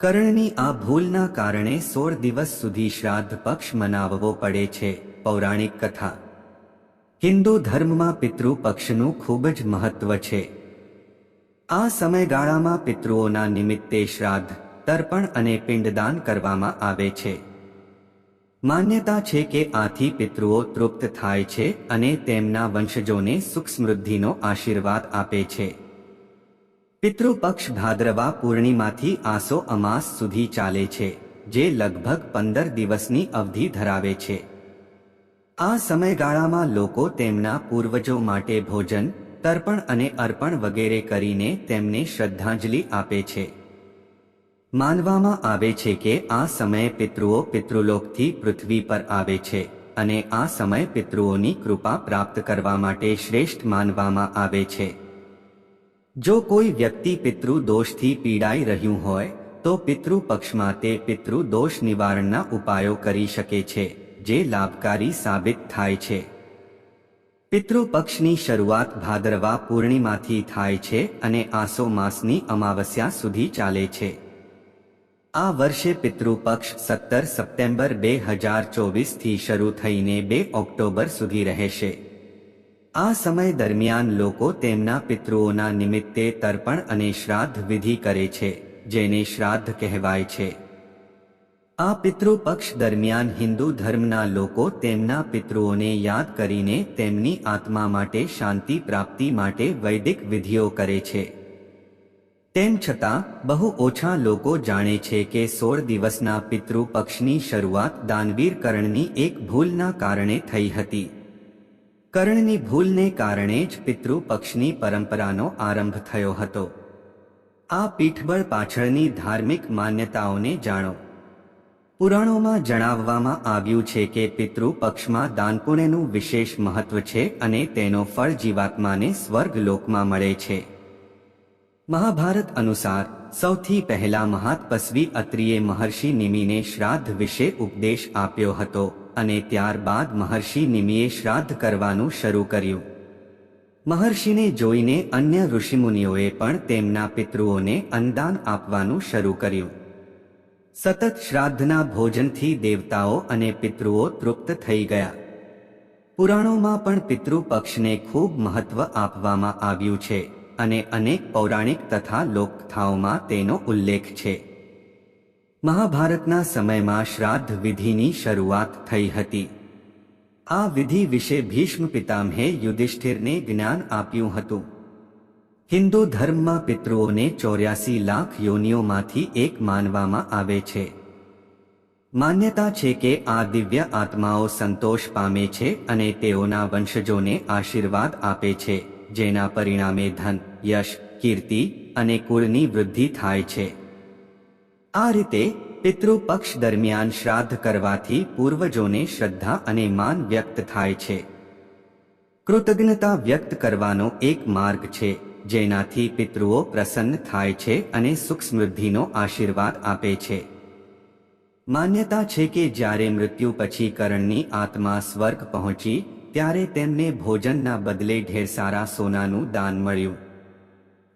કર્ણની આ ભૂલના કારણે સોળ દિવસ સુધી શ્રાદ્ધ પક્ષ મનાવવો પડે છે, પૌરાણિક કથા. હિન્દુ ધર્મમાં પિતૃ પક્ષનું ખૂબ જ મહત્વ છે. આ સમયગાળામાં પિતૃઓના નિમિત્તે શ્રાદ્ધ, તર્પણ અને પિંડદાન કરવામાં આવે છે. માન્યતા છે કે આથી પિતૃઓ તૃપ્ત થાય છે અને તેમના વંશજોને સુખ સમૃદ્ધિનો આશીર્વાદ આપે છે. પિતૃપક્ષ ભાદ્રવા પૂર્ણિમાથી આસો અમાસ સુધી ચાલે છે, જે લગભગ પંદર દિવસની અવધિ ધરાવે છે. આ સમયગાળામાં લોકો તેમના પૂર્વજો માટે ભોજન, તર્પણ અને અર્પણ વગેરે કરીને તેમને શ્રદ્ધાંજલિ આપે છે. માનવામાં આવે છે કે આ સમયે પિતૃઓ પિતૃલોકથી પૃથ્વી પર આવે છે અને આ સમય પિતૃઓની કૃપા પ્રાપ્ત કરવા માટે શ્રેષ્ઠ માનવામાં આવે છે. જો કોઈ વ્યક્તિ પિતૃ દોષથી પીડાઈ રહ્યું હોય, તો પિતૃ પક્ષમાં તે પિતૃ દોષ નિવારણના ઉપાયો કરી શકે છે, જે લાભકારી સાબિત થાય છે. પિતૃ પક્ષની શરૂઆત ભાદરવા પૂર્ણિમાથી થાય છે અને આસો માસની અમાવસ્યા સુધી ચાલે છે. આ વર્ષે પિતૃપક્ષ સત્તર સપ્ટેમ્બર બે હજાર ચોવીસથી શરૂ થઈને બે ઓક્ટોબર સુધી રહેશે. આ સમય દરમિયાન લોકો તેમના પિતૃઓના નિમિત્તે તર્પણ અને શ્રાદ્ધ વિધિ કરે છે, જેને શ્રાદ્ધ કહેવાય છે. આ પિતૃ પક્ષ દરમિયાન હિન્દુ ધર્મના લોકો તેમના પિતૃઓને યાદ કરીને તેમની આત્મા માટે શાંતિ પ્રાપ્તિ માટે વૈદિક વિધિઓ કરે છે. તેમ છતાં, બહુ ઓછા લોકો જાણે છે કે સોળ દિવસના પિતૃ પક્ષની શરૂઆત દાનવીર કરણની એક ભૂલના કારણે થઈ હતી. કર્ણની ભૂલને કારણે જ પિતૃ પક્ષની પરંપરાનો આરંભ થયો હતો. આ પીઠબળ પાછળની ધાર્મિક માન્યતાઓને જાણો. પુરાણોમાં જણાવવામાં આવ્યું છે કે પિતૃ પક્ષમાં દાનપુણ્યનું વિશેષ મહત્વ છે અને તેનો ફળ જીવાત્માને સ્વર્ગ લોકમાં મળે છે. મહાભારત અનુસાર, સૌથી પહેલા મહાતપસ્વી અત્રિએ મહર્ષિ નિમિને શ્રાદ્ધ વિશે ઉપદેશ આપ્યો હતો. અને ત્યારબાદ મહર્ષિ નિમિએ શ્રાદ્ધ કરવાનું શરૂ કર્યું. મહર્ષિને જોઈને અન્ય ઋષિમુનિઓએ પણ તેમના પિતૃઓને અન્નદાન આપવાનું શરૂ કર્યું. સતત શ્રાદ્ધના ભોજનથી દેવતાઓ અને પિતૃઓ તૃપ્ત થઈ ગયા. પુરાણોમાં પણ પિતૃ પક્ષને ખૂબ મહત્વ આપવામાં આવ્યું છે અને અનેક પૌરાણિક તથા લોકકથાઓમાં તેનો ઉલ્લેખ છે. મહાભારતના સમયમાં શ્રાદ્ધ વિધિની શરૂઆત થઈ હતી. આ વિધિ વિશે ભીષ્મ પિતામહે યુધિષ્ઠિરને જ્ઞાન આપ્યું હતું. હિન્દુ ધર્મમાં પિતૃઓને ચોર્યાસી લાખ યોનિઓમાંથી એક માનવામાં આવે છે. માન્યતા છે કે આ દિવ્ય આત્માઓ સંતોષ પામે છે અને તેઓના વંશજોને આશીર્વાદ આપે છે, જેના પરિણામે ધન, યશ, કીર્તિ અને કુળની વૃદ્ધિ થાય છે. આ રીતે પિતૃ પક્ષ દરમિયાન શ્રાદ્ધ કરવાથી પૂર્વજોને શ્રદ્ધા અને માન વ્યક્ત થાય છે. કૃતજ્ઞતા વ્યક્ત કરવાનો એક માર્ગ છે, જેનાથી પિતૃઓ પ્રસન્ન થાય છે અને સુખ સમૃદ્ધિનો આશીર્વાદ આપે છે. માન્યતા છે કે જ્યારે મૃત્યુ પછી કરણની આત્મા સ્વર્ગ પહોંચી, ત્યારે તેમને ભોજનના બદલે ઢેર સારા સોનાનું દાન મળ્યું.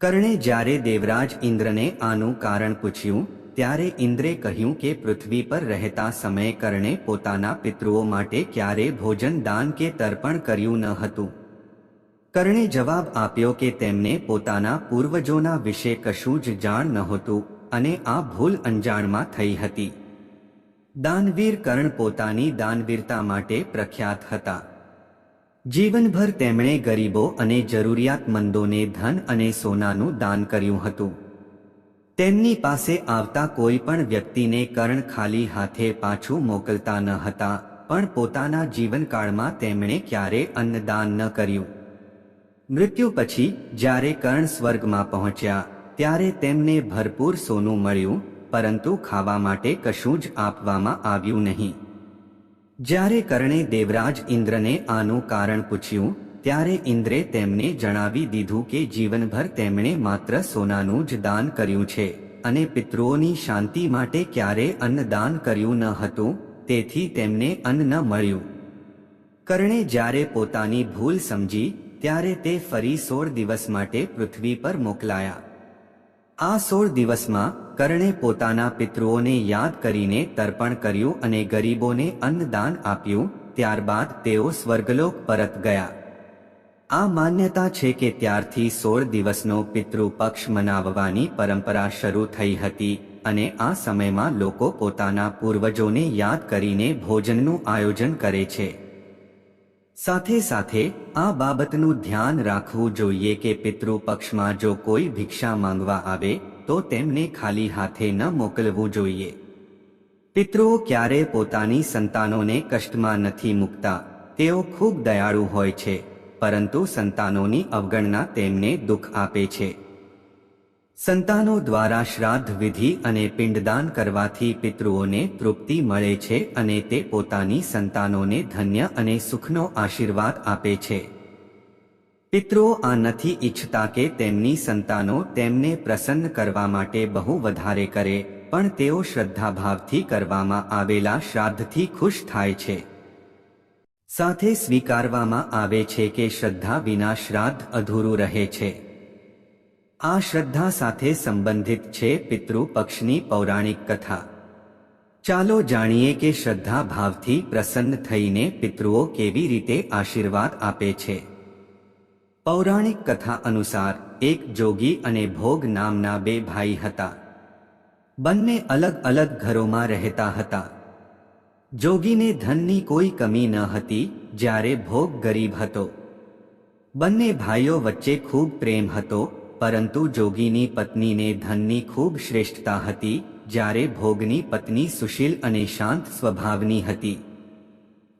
કર્ણે જ્યારે દેવરાજ ઇન્દ્રને આનું કારણ પૂછ્યું ત્યારે ઇન્દ્રે કહ્યું કે પૃથ્વી પર રહેતા સમયે કર્ણે પોતાના પિતૃઓ માટે ક્યારે ભોજન દાન કે તર્પણ કર્યું ન હતું. કર્ણે જવાબ આપ્યો કે તેમને પોતાના પૂર્વજોના વિશે કશું જ જાણ નહોતું અને આ ભૂલ અંજાણમાં થઈ હતી. દાનવીર કર્ણ પોતાની દાનવીરતા માટે પ્રખ્યાત હતા. જીવનભર તેમણે ગરીબો અને જરૂરિયાતમંદોને ધન અને સોનાનું દાન કર્યું હતું. તેમની પાસે આવતા કોઈ પણ વ્યક્તિને કર્ણ ખાલી હાથે પાછું મોકલતા ન હતા, પણ પોતાના જીવનકાળમાં તેમણે ક્યારે અન્નદાન ન કર્યું. મૃત્યુ પછી, જ્યારે કર્ણ સ્વર્ગમાં પહોંચ્યા, ત્યારે તેમને ભરપૂર સોનું મળ્યું, પરંતુ ખાવા માટે કશું જ આપવામાં આવ્યું નહીં. જ્યારે કર્ણે દેવરાજ ઇન્દ્રને આનું કારણ પૂછ્યું ત્યારે ઇન્દ્રે તેમને જણાવી દીધું કે જીવનભર તેમણે માત્ર સોનાનું જ દાન કર્યું છે અને પિતૃઓની શાંતિ માટે ક્યારે અન્નદાન કર્યું ન હતું, તેથી તેમને અન્ન ન મળ્યું. કર્ણે જ્યારે પોતાની ભૂલ સમજી, ત્યારે તે ફરી સોળ દિવસ માટે પૃથ્વી પર મોકલાયા. આ સોળ દિવસમાં કર્ણે પોતાના પિતૃઓને યાદ કરીને તર્પણ કર્યું અને ગરીબોને અન્નદાન આપ્યું, ત્યારબાદ તેઓ સ્વર્ગલોક પરત ગયા. આ માન્યતા છે કે ત્યારથી સોળ દિવસનો પિતૃપક્ષ મનાવવાની પરંપરા શરૂ થઈ હતી અને આ સમયમાં લોકો પોતાના પૂર્વજોને યાદ કરીને ભોજનનું આયોજન કરે છે. સાથે સાથે, આ બાબતનું ધ્યાન રાખવું જોઈએ કે પિતૃપક્ષમાં જો કોઈ ભિક્ષા માંગવા આવે, તો તેમને ખાલી હાથે ન મોકલવું જોઈએ. પિતૃઓ ક્યારે પોતાની સંતાનોને કષ્ટમાં નથી મૂકતા, તેઓ ખૂબ દયાળુ હોય છે. પરંતુ સંતાનોની અવગણના તેમને દુઃખ આપે છે. સંતાનો દ્વારા શ્રાદ્ધ વિધિ અને પિંડદાન કરવાથી પિતૃઓને તૃપ્તિ મળે છે અને તે પોતાની સંતાનોને ધન્ય અને સુખનો આશીર્વાદ આપે છે. પિતૃઓ આ નથી ઈચ્છતા કે તેમની સંતાનો તેમને પ્રસન્ન કરવા માટે બહુ વધારે કરે, પણ તેઓ શ્રદ્ધાભાવથી કરવામાં આવેલા શ્રાદ્ધથી ખુશ થાય છે. સાથે સ્વીકારવામાં આવે છે કે શ્રદ્ધા વિના શ્રાદ્ધ અધૂરું રહે છે. આ શ્રદ્ધા સાથે સંબંધિત છે પિતૃ પક્ષની પૌરાણિક કથા. ચાલો જાણીએ કે શ્રદ્ધા ભાવથી પ્રસન્ન થઈને પિતૃઓ કેવી રીતે આશીર્વાદ આપે છે. પૌરાણિક કથા અનુસાર, એક જોગી અને ભોગ નામના બે ભાઈ હતા. બંને અલગ અલગ ઘરોમાં રહેતા હતા. જોગીને ધનની કોઈ કમી ન હતી જ્યારે ભોગ ગરીબ હતો. બંને ભાઈઓ વચ્ચે ખૂબ પ્રેમ હતો, પરંતુ જોગીની પત્નીને ધનની ખૂબ શ્રેષ્ઠતા હતી જ્યારે ભોગની પત્ની સુશીલ અને શાંત સ્વભાવની હતી.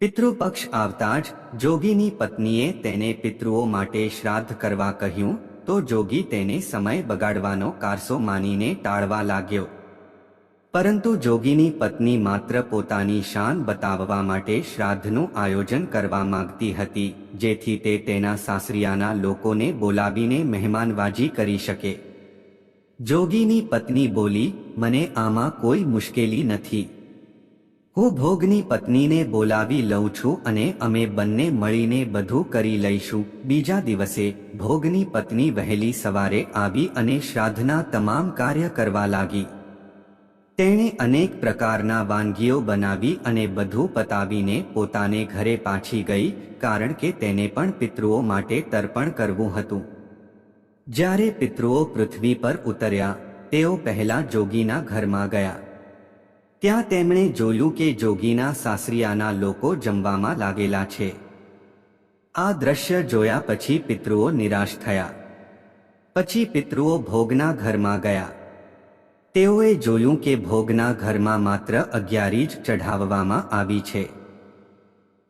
પિતૃપક્ષ આવતા જ જોગીની પત્નીએ તેને પિતૃઓ માટે શ્રાદ્ધ કરવા કહ્યું, તો જોગી તેને સમય બગાડવાનો કારસો માનીને ટાળવા લાગ્યો. પરંતુ જોગીની પત્ની માત્ર પોતાની શાન બતાવવા માટે શ્રાદ્ધનું આયોજન કરવા માંગતી હતી, જેથી તે તેના સાસરિયાના લોકોને બોલાવીને મહેમાનવાજી કરી શકે. જોગીની પત્ની બોલી, મને આમાં કોઈ મુશ્કેલી નથી. હું ભોગની પત્નીને બોલાવી લઉં છું અને અમે બંને મળીને બધું કરી લઈશું. બીજા દિવસે, ભોગની પત્ની વહેલી સવારે આવી અને શ્રાદ્ધના તમામ કાર્ય કરવા લાગી. તેણે અનેક પ્રકારના વાનગીઓ બનાવી અને બધું પતાવીને પોતાને ઘરે પાછી ગઈ, કારણ કે તેને પણ પિતૃઓ માટે તર્પણ કરવું હતું. જ્યારે પિતૃઓ પૃથ્વી પર ઉતર્યા, તેઓ પહેલા જોગીના ઘરમાં ગયા. ત્યાં તેમણે જોયું કે જોગીના સાસરિયાના લોકો જમવામાં લાગેલા છે. આ દ્રશ્ય જોયા પછી પિતૃઓ નિરાશ થયા. પછી પિતૃઓ ભોગના ઘરમાં ગયા. તેઓએ જોયું કે ભોગના ઘરમાં માત્ર અગિયારી જ ચઢાવવામાં આવી છે.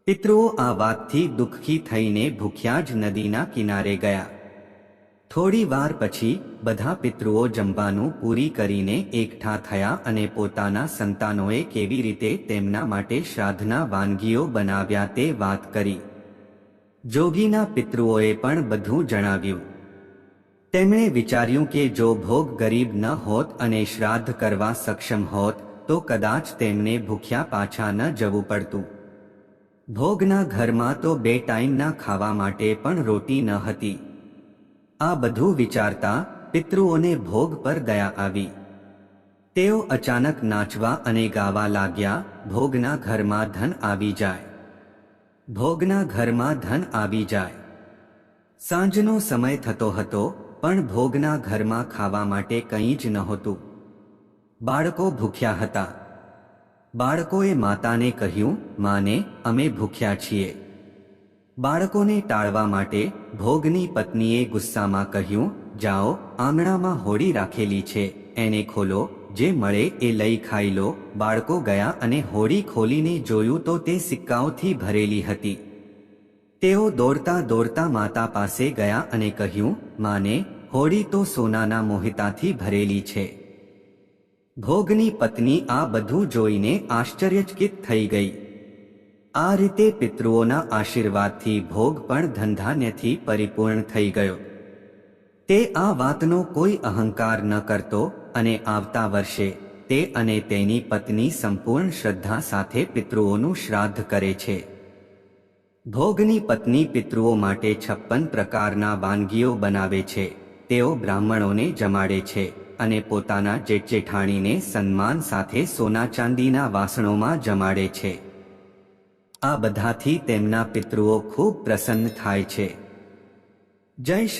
પિતૃઓ આ વાતથી દુઃખી થઈને ભૂખ્યા જ નદીના કિનારે ગયા. થોડી વાર પછી બધા પિતૃઓ જમવાનું પૂરી કરીને એકઠા થયા અને પોતાના સંતાનોએ કેવી રીતે તેમના માટે શ્રાદ્ધના વાનગીઓ બનાવ્યા તે વાત કરી. જોગીના પિતૃઓએ પણ બધું જણાવ્યું. તેમણે વિચાર્યું કે જો ભોગ ગરીબ ન હોત અને શ્રાદ્ધ કરવા સક્ષમ હોત, તો કદાચ તેમને ભૂખ્યા પાછા ન જવું પડતું. ભોગના ઘરમાં તો બે ટાઈમના ખાવા માટે પણ રોટી ન હતી. આ બધું વિચારતા પિતૃઓને ભોગ પર દયા આવી. તેઓ અચાનક નાચવા અને ગાવા લાગ્યા, ભોગના ઘરમાં ધન આવી જાય. ભોગના ઘરમાં ધન આવી જાય. સાંજનો સમય થતો હતો પણ ભોગના ઘરમાં ખાવા માટે કંઈ જ નહોતું. બાળકો ભૂખ્યા હતા. બાળકોએ માતાને કહ્યું, માને, અમે ભૂખ્યા છીએ. બાળકોને ટાળવા માટે ભોગની પત્નીએ ગુસ્સામાં કહ્યું, જાઓ, આંગણામાં હોડી રાખેલી છે, એને ખોલો, જે મળે એ લઈ ખાઈ લો. બાળકો ગયા અને હોડી ખોલીને જોયું તો તે સિક્કાઓથી ભરેલી હતી. તેઓ દોડતા દોડતા માતા પાસે ગયા અને કહ્યું, માને હોડી તો સોનાના મોહિતાથી ભરેલી છે. ભોગની પત્ની આ બધું જોઈને આશ્ચર્યચકિત થઈ ગઈ. આ રીતે પિતૃઓના આશીર્વાદથી ભોગ પણ ધંધાન્યથી પરિપૂર્ણ થઈ ગયો. તે આ વાતનો કોઈ અહંકાર ન કરતો અને આવતા વર્ષે તે અને તેની પત્ની સંપૂર્ણ શ્રદ્ધા સાથે પિતૃઓનું શ્રાદ્ધ કરે છે. ભોગની પત્ની પિતૃઓ માટે છપ્પન પ્રકારના વાનગીઓ બનાવે છે. તેઓ બ્રાહ્મણોને જમાડે છે અને પોતાના જેઠ જેઠાણીને સન્માન સાથે સોના ચાંદીના વાસણોમાં જમાડે છે. આ બધાથી તેમના પિતૃઓ ખૂબ પ્રસન્ન થાય છે. જય